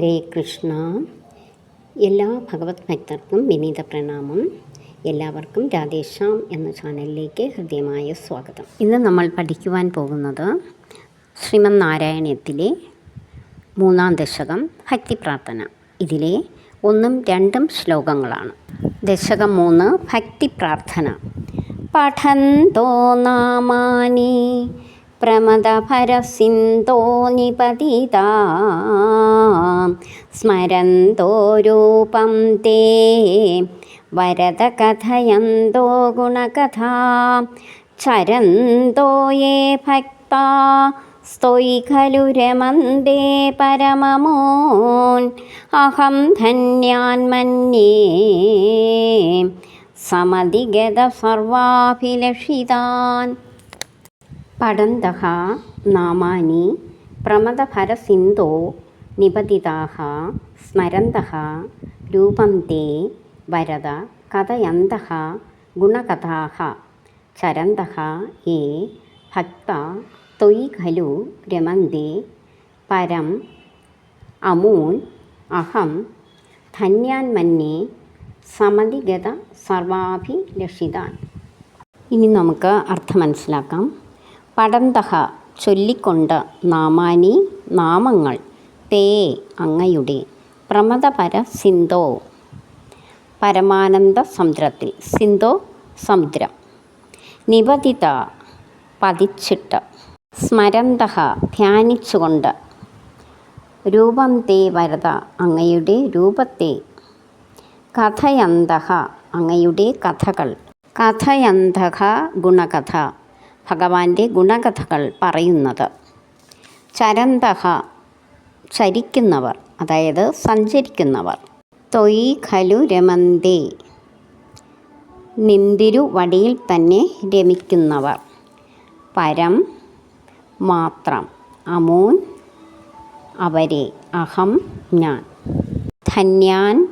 ഹരേ കൃഷ്ണ. എല്ലാ ഭഗവത് ഭക്തർക്കും വിനീത പ്രണാമം. എല്ലാവർക്കും രാധേശ്യാം എന്ന ചാനലിലേക്ക് ഹൃദ്യമായ സ്വാഗതം. ഇന്ന് നമ്മൾ പഠിക്കുവാൻ പോകുന്നത് ശ്രീമന് നാരായണീയത്തിലെ മൂന്നാം ദശകം ഭക്തി പ്രാർത്ഥന ഇതിലെ ഒന്നും രണ്ടും ശ്ലോകങ്ങളാണ്. ദശകം മൂന്ന് ഭക്തി പ്രാർത്ഥന പഠന്തോ നാമാനി പ്രമദഭരസിന്ധോ നിപതിതാ സ്മരന്തോ രൂപം തേ. വരദ കഥയന്തോ ഗുണകഥാ. ചരന്തോ യേ ഭക്ത. സ്തൊയ് ഖലു രമന്തേ പരമമോൻ. അഹം ധന്യാൻ മന്യേ. സമതിഗത സർവാഭിലഷിതാൻ. പഠന്തः നാമാനി പ്രമദഭരസിന്ധോ നിപതിതാഹ സ്മരന്തഹ രൂപം തേ വരദ കഥയന്തः ഗുണകഥാः ചരന്തഹ യേ ഭക്ത തൊയ് ഖലു രമന്തി പരം അമൂൻ അഹം ധന്യാൻ മന്യേ സമതിഗത സർവാഭിലഷിതാൻ. ഇനി നമുക്ക് അർത്ഥം മനസ്സിലാക്കാം. പടന്തഹ ചൊല്ലിക്കൊണ്ട് നാമാനി നാമങ്ങൾ തേ അങ്ങയുടെ പ്രമദപര സിന്ധോ. പരമാനന്ദ സമുദ്രത്തിൽ സിന്ധോ സമുദ്രം. നിപതിത പതിച്ചിട്ട് സ്മരന്തഹ ധ്യാനിച്ചുകൊണ്ട് രൂപം തേ വരത അങ്ങയുടെ രൂപത്തെ. കഥയന്തഹ അങ്ങയുടെ കഥകൾ. കഥയന്തഹ ഗുണകഥ. ഭഗവാന്റെ ഗുണകഥകൾ പറയുന്നത്. ചരന്തഹ ചരിക്കുന്നവർ അതായത് സഞ്ചരിക്കുന്നവർ. തൊയ് ഖലു രമന്തേ. നിന്തിരു വടിയിൽ തന്നെ രമിക്കുന്നവർ. പരം മാത്രം. അമൂൻ അവരെ. അഹം ഞാൻ. ധന്യാൻ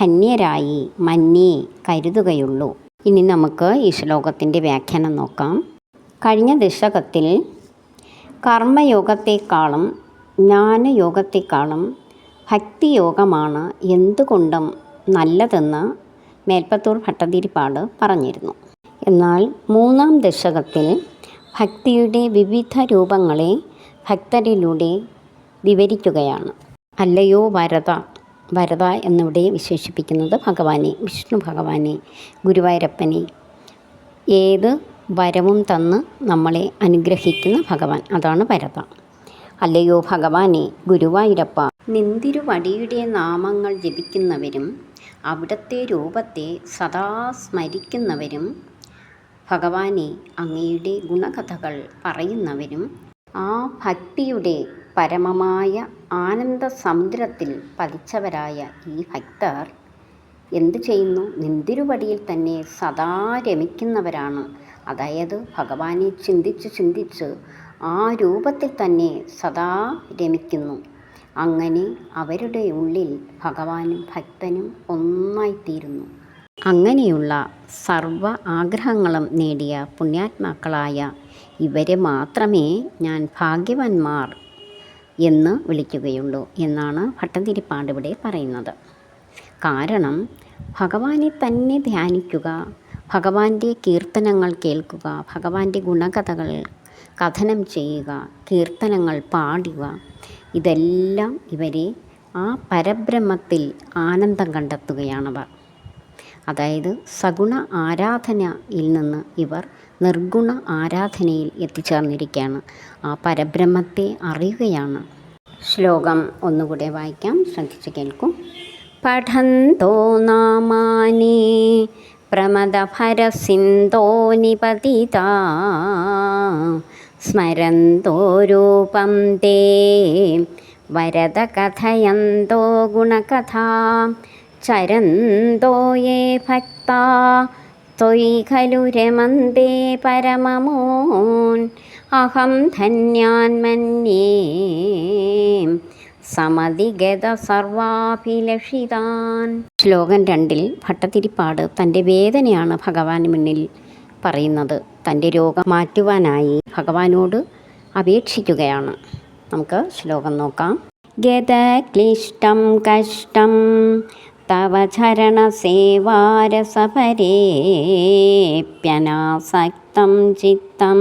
ധന്യരായി. മന്യേ കരുതുകയുള്ളൂ. ഇനി നമുക്ക് ഈ ശ്ലോകത്തിന്റെ വ്യാഖ്യാനം നോക്കാം. കഴിഞ്ഞ ദശകത്തിൽ കർമ്മയോഗത്തെക്കാളും ജ്ഞാനയോഗത്തെക്കാളും ഭക്തിയോഗമാണ് എന്തുകൊണ്ടും നല്ലതെന്ന് മേൽപ്പത്തൂർ ഭട്ടതിരിപ്പാട് പറഞ്ഞിരുന്നു. എന്നാൽ മൂന്നാം ദശകത്തിൽ ഭക്തിയുടെ വിവിധ രൂപങ്ങളെ ഭക്തരിലൂടെ വിവരിക്കുകയാണ്. അല്ലയോ വരത വരത എന്നിവിടെ വിശേഷിപ്പിക്കുന്നത് ഭഗവാനെ വിഷ്ണു ഭഗവാനെ ഗുരുവായൂരപ്പനെ. ഏത് വരവും തന്ന് നമ്മളെ അനുഗ്രഹിക്കുന്ന ഭഗവാൻ. അതാണ് വരത. അല്ലയോ ഭഗവാനെ ഗുരുവായൂരപ്പ നിന്തിരുവടിയുടെ നാമങ്ങൾ ജപിക്കുന്നവരും അവിടുത്തെ രൂപത്തെ സദാ സ്മരിക്കുന്നവരും ഭഗവാനെ അങ്ങയുടെ ഗുണകഥകൾ പറയുന്നവരും ആ ഭക്തിയുടെ പരമമായ ആനന്ദ സമുദ്രത്തിൽ പതിച്ചവരായ ഈ ഭക്തർ എന്തു ചെയ്യുന്നു? നിന്തിരുവടിയിൽ തന്നെ സദാ രമിക്കുന്നവരാണ്. അതായത് ഭഗവാനെ ചിന്തിച്ച് ചിന്തിച്ച് ആ രൂപത്തിൽ തന്നെ സദാ രമിക്കുന്നു. അങ്ങനെ അവരുടെ ഉള്ളിൽ ഭഗവാനും ഭക്തനും ഒന്നായിത്തീരുന്നു. അങ്ങനെയുള്ള സർവ ആഗ്രഹങ്ങളും നേടിയ പുണ്യാത്മാക്കളായ ഇവരെ മാത്രമേ ഞാൻ ഭാഗ്യവാന്മാർ എന്ന് വിളിക്കുകയുള്ളൂ എന്നാണ് ഭട്ടതിരിപ്പാടിവിടെ പറയുന്നത്. കാരണം ഭഗവാനെ തന്നെ ധ്യാനിക്കുക ഭഗവാന്റെ കീർത്തനങ്ങൾ കേൾക്കുക ഭഗവാന്റെ ഗുണകഥകൾ കഥനം ചെയ്യുക കീർത്തനങ്ങൾ പാടുക ഇതെല്ലാം ഇവരെ ആ പരബ്രഹ്മത്തിൽ ആനന്ദം കണ്ടെത്തുകയാണവർ അതായത് സഗുണ ആരാധനയിൽ നിന്ന് ഇവർ നിർഗുണ ആരാധനയിൽ എത്തിച്ചേർന്നിരിക്കുകയാണ്. ആ പരബ്രഹ്മത്തെ അറിയുകയാണ്. ശ്ലോകം ഒന്നുകൂടെ വായിക്കാം. ശ്രദ്ധിച്ച് കേൾക്കും. പഠന്തോ നാമാനി പ്രമദഭരസിന്ധോ സ്മരന്തോരൂപം സ്മരന്തോ രൂപം തേ. വരദ കഥയന്തോ ഗുണകഥാ. ചരന്തോ യേ ഭക്ത. ത്വയി ഖലു രമന്തേ പരമമോൻ. അഹം ധന്യാൻ മന്യേ. സമതിഗത സർവാഭിലഷിതാൻ. ശ്ലോകം രണ്ടിൽ ഭട്ടതിരിപ്പാട് തന്റെ വേദനയാണ് ഭഗവാന് മുന്നിൽ പറയുന്നത്. തന്റെ രോഗം മാറ്റുവാനായി ഭഗവാനോട് അപേക്ഷിക്കുകയാണ്. നമുക്ക് ശ്ലോകം നോക്കാം. ഗതക്ലിഷ്ടം കഷ്ടം തവ ചരണ ചരണസേവാരസപരേപ്യനാസക്തം ചിത്തം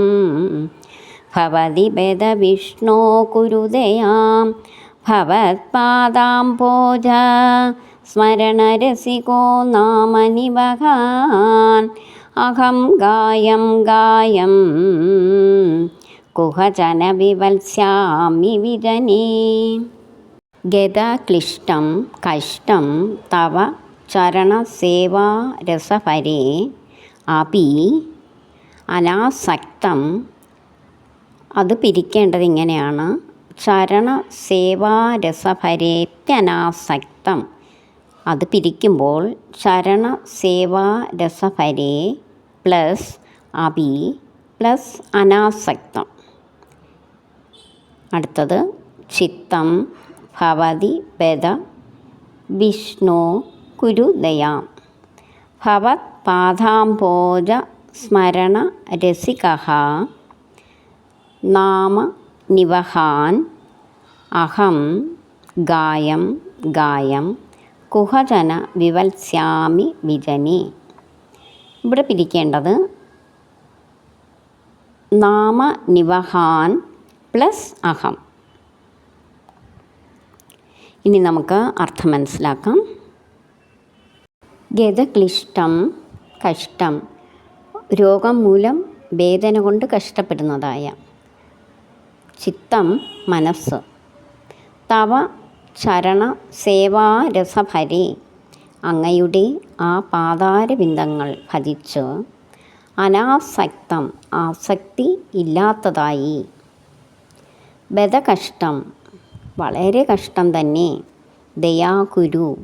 ഭവതി ബദ വിഷ്ണോ കുരുദയാം ഭവത്പാദാംബോജ സ്മരണരസികോ നാമനിവഹാൻ അഹം ഗായം ഗായം കുഹചന വിവത്സ്യാമി വിജനേ ഗതക്ലിഷ്ടം കഷ്ടം തവ ചരണസേവാരസപരേ അപി അനാസക്തം അത് പിരിക്കേണ്ടത് ഇങ്ങനെയാണ്. ചരണ സേവാരസഭരേത്യനാസക്തം അത് പിരിക്കുമ്പോൾ ചരണ സേവാരസഭരേ പ്ലസ് അബി പ്ലസ് അനാസക്തം. അടുത്തത് ചിത്തം ഭവതി ബദ വിഷ്ണു കുരുദയാം ഭവത് പാദാംബോജ സ്മരണ രസിക നാമ നിവഹാൻ അഹം ഗായം ഗായം കുഹജന വിവത്സ്യാമി വിജനി. ഇവിടെ പിരിക്കേണ്ടത് നാമ നിവഹാൻ പ്ലസ് അഹം. ഇനി നമുക്ക് അർത്ഥം മനസ്സിലാക്കാം. ഗതക്ലിഷ്ടം കഷ്ടം രോഗം മൂലം വേദന കൊണ്ട് കഷ്ടപ്പെടുന്നതായ ചിത്തം മനസ്സ്. തവ ചരണ സേവാരസഭരി അങ്ങയുടെ ആ പാതാരബിന്ദങ്ങൾ ഭജിച്ച് അനാസക്തം ആസക്തി ഇല്ലാത്തതായി. ബദകഷ്ടം വളരെ കഷ്ടം തന്നെ. ദയാകുരു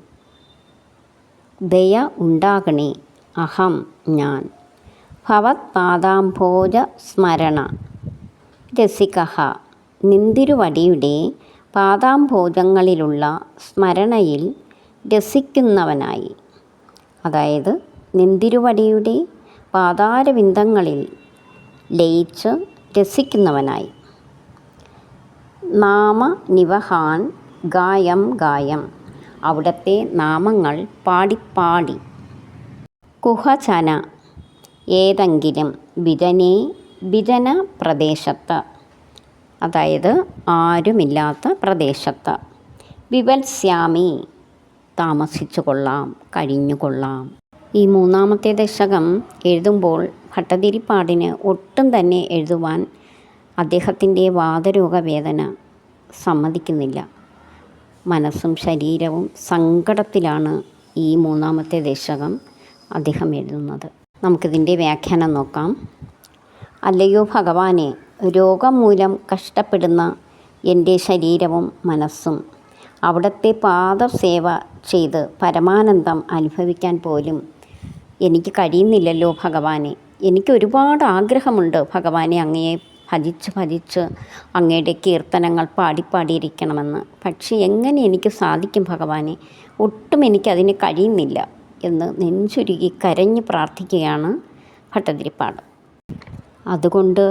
ദയ ഉണ്ടാകണേ അഹം ഞാൻ. ഭവത് പാദാംഭോജ സ്മരണ. രസികഹ. നിന്തിരുവടിയുടെ പാദാംഭോജങ്ങളിലുള്ള സ്മരണയിൽ രസിക്കുന്നവനായി. അതായത് നിന്തിരുവടിയുടെ പാതാരവിന്ദങ്ങളിൽ ലയിച്ച് രസിക്കുന്നവനായി. നാമ നിവഹാൻ ഗായം ഗായം. അവിടുത്തെ നാമങ്ങൾ പാടിപ്പാടി. കുഹചന. ഏതെങ്കിലും വിജനെ വിജന പ്രദേശത്ത് അതായത് ആരുമില്ലാത്ത പ്രദേശത്ത്. വിവത്സ്യാമി താമസിച്ചു കൊള്ളാം കഴിഞ്ഞുകൊള്ളാം. ഈ മൂന്നാമത്തെ ദശകം എഴുതുമ്പോൾ ഭട്ടതിരിപ്പാടിന് ഒട്ടും തന്നെ എഴുതുവാൻ അദ്ദേഹത്തിന്റെ വാദരോഗവേദന സമ്മതിക്കുന്നില്ല. മനസ്സും ശരീരവും സങ്കടത്തിലാണ് ഈ മൂന്നാമത്തെ ദശകം അദ്ദേഹം എഴുതുന്നത്. നമുക്കിതിന്റെ വ്യാഖ്യാനം നോക്കാം. അല്ലയോ ഭഗവാനെ രോഗം മൂലം കഷ്ടപ്പെടുന്ന എന്റെ ശരീരവും മനസ്സും. അവിടുത്തെ പാദസേവ ചെയ്ത് പരമാനന്ദം അനുഭവിക്കാൻ പോലും എനിക്ക് കഴിയുന്നില്ലല്ലോ ഭഗവാനെ. എനിക്ക് ഒരുപാട് ആഗ്രഹമുണ്ട് ഭഗവാനെ അങ്ങയെ ഭജിച്ച് ഭജിച്ച് അങ്ങയുടെ കീർത്തനങ്ങൾ പാടിപ്പാടിയിരിക്കണമെന്ന് പക്ഷേ എങ്ങനെ എനിക്ക് സാധിക്കും ഭഗവാനെ? ഒട്ടും എനിക്കതിന് കഴിയുന്നില്ല എന്ന് നെഞ്ചുരുകി കരഞ്ഞ് പ്രാർത്ഥിക്കുകയാണ് ഭട്ടതിരിപ്പാട്. അതുകൊണ്ട്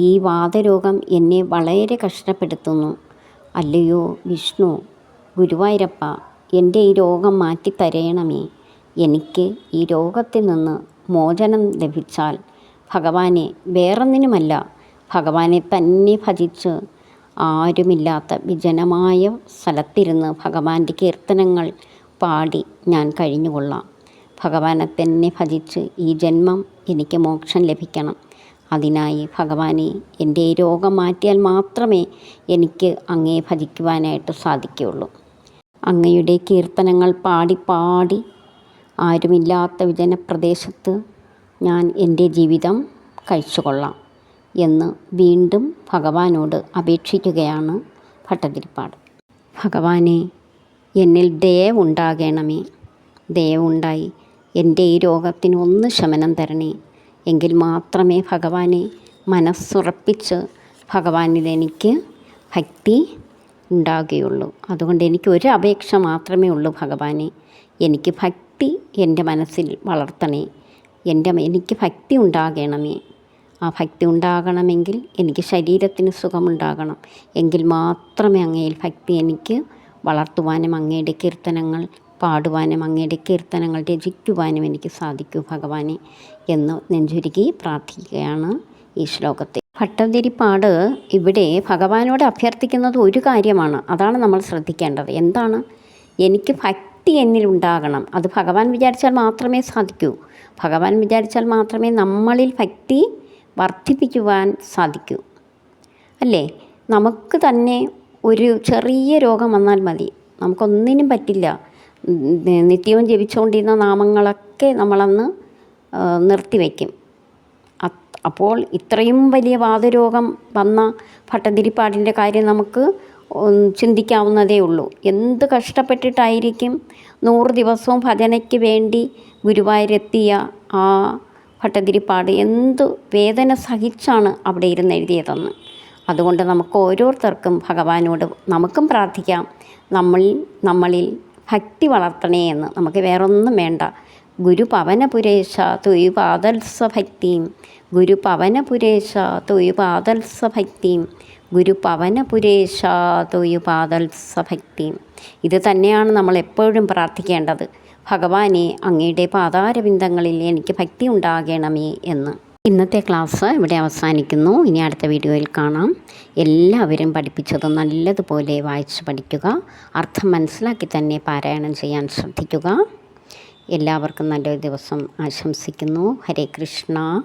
ഈ വാതരോഗം എന്നെ വളരെ കഷ്ടപ്പെടുത്തുന്നു. അല്ലയോ വിഷ്ണു ഗുരുവായൂരപ്പ എന്റെ ഈ രോഗം മാറ്റിത്തരയണമേ എനിക്ക് ഈ രോഗത്തിൽ നിന്ന് മോചനം ലഭിച്ചാൽ ഭഗവാനെ വേറൊന്നിനുമല്ല ഭഗവാനെ തന്നെ ഭജിച്ച് ആരുമില്ലാത്ത വിജനമായ സ്ഥലത്തിരുന്ന് ഭഗവാന്റെ കീർത്തനങ്ങൾ പാടി ഞാൻ കഴിഞ്ഞുകൊള്ളാം. ഭഗവാനെ തന്നെ ഭജിച്ച് ഈ ജന്മം എനിക്ക് മോക്ഷം ലഭിക്കണം. അതിനായി ഭഗവാനെ എന്റെ ഈ രോഗം മാറ്റിയാൽ മാത്രമേ എനിക്ക് അങ്ങയെ ഭജിക്കുവാനായിട്ട് സാധിക്കുകയുള്ളൂ. അങ്ങയുടെ കീർത്തനങ്ങൾ പാടി പാടി ആരുമില്ലാത്ത വിജനപ്രദേശത്ത് ഞാൻ എന്റെ ജീവിതം കഴിച്ചുകൊള്ളാം എന്ന് വീണ്ടും ഭഗവാനോട് അപേക്ഷിക്കുകയാണ് ഭട്ടതിരിപ്പാട്. ഭഗവാനെ എന്നിൽ ദയവുണ്ടാകണമേ ദയവുണ്ടായി എന്റെ ഈ രോഗത്തിന് ഒന്ന് ശമനം തരണേ. എങ്കിൽ മാത്രമേ ഭഗവാനെ മനസ്സുറപ്പിച്ച് ഭഗവാനിൽ എനിക്ക് ഭക്തി ഉണ്ടാകുകയുള്ളൂ. അതുകൊണ്ട് എനിക്ക് ഒരു അപേക്ഷ മാത്രമേ ഉള്ളൂ ഭഗവാനെ. എനിക്ക് ഭക്തി എന്റെ മനസ്സിൽ വളർത്തണേ. എന്റെ എനിക്ക് ഭക്തി ഉണ്ടാകണമേ. ആ ഭക്തി ഉണ്ടാകണമെങ്കിൽ എനിക്ക് ശരീരത്തിന് സുഖമുണ്ടാകണം. എങ്കിൽ മാത്രമേ അങ്ങയിൽ ഭക്തി എനിക്ക് വളർത്തുവാനും അങ്ങയുടെ കീർത്തനങ്ങൾ പാടുവാനും അങ്ങയുടെ കീർത്തനങ്ങൾ രചിക്കുവാനും എനിക്ക് സാധിക്കൂ ഭഗവാനെ. എന്ന് നെഞ്ചുരുകി പ്രാർത്ഥിക്കുകയാണ് ഈ ശ്ലോകത്തെ ഭട്ടതിരിപ്പാട് ഇവിടെ ഭഗവാനോട് അഭ്യർത്ഥിക്കുന്നത് ഒരു കാര്യമാണ്. അതാണ് നമ്മൾ ശ്രദ്ധിക്കേണ്ടത്. എന്താണ്? എനിക്ക് ഭക്തി എന്നിലുണ്ടാകണം അത് ഭഗവാൻ വിചാരിച്ചാൽ മാത്രമേ സാധിക്കൂ. ഭഗവാൻ വിചാരിച്ചാൽ മാത്രമേ നമ്മളിൽ ഭക്തി വർദ്ധിപ്പിക്കുവാൻ സാധിക്കൂ. അല്ലേ? നമുക്ക് തന്നെ ഒരു ചെറിയ രോഗം വന്നാൽ മതി. നമുക്കൊന്നിനും പറ്റില്ല. നിത്യവും ജപിച്ചുകൊണ്ടിരുന്ന നാമങ്ങളൊക്കെ നമ്മളന്ന് നിർത്തിവെക്കും അപ്പോൾ ഇത്രയും വലിയ വാതരോഗം വന്ന ഭട്ടതിരിപ്പാടിന്റെ കാര്യം നമുക്ക് ചിന്തിക്കാവുന്നതേ ഉള്ളൂ. എന്ത് കഷ്ടപ്പെട്ടിട്ടായിരിക്കും നൂറ് ദിവസവും ഭജനയ്ക്ക് വേണ്ടി ഗുരുവായൂരെത്തിയ ആ ഭട്ടതിരിപ്പാട്? എന്ത് വേദന സഹിച്ചാണ് അവിടെ ഇരുന്ന് എഴുതിയതെന്ന്? അതുകൊണ്ട് നമുക്ക് ഓരോരുത്തർക്കും ഭഗവാനോട് നമുക്കും പ്രാർത്ഥിക്കാം. നമ്മൾ നമ്മളിൽ ഭക്തി വളർത്തണേ എന്ന്. നമുക്ക് വേറൊന്നും വേണ്ട. ഗുരു പവനപുരേശ ഗുരുപവനപുരേശ ഭക്തിയും ഗുരു പവനപുരേശ തൊയ്പാദൽസ ഭക്തിയും ഗുരു പവനപുരേശ തൊയ്പാദൽസ ഭക്തിയും ഇത് തന്നെയാണ് നമ്മൾ എപ്പോഴും പ്രാർത്ഥിക്കേണ്ടത്. ഭഗവാനെ അങ്ങയുടെ പാതാരവിന്ദങ്ങളിൽ എനിക്ക് ഭക്തി ഉണ്ടാകണമേ എന്ന്. ഇന്നത്തെ ക്ലാസ് ഇവിടെ അവസാനിക്കുന്നു. ഇനി അടുത്ത വീഡിയോയിൽ കാണാം. എല്ലാവരും പഠിപ്പിച്ചത് നല്ലതുപോലെ വായിച്ച് പഠിക്കുക. അർത്ഥം മനസ്സിലാക്കി തന്നെ പാരായണം ചെയ്യാൻ ശ്രദ്ധിക്കുക. എല്ലാവർക്കും നല്ലൊരു ദിവസം ആശംസിക്കുന്നു. ഹരേ കൃഷ്ണ.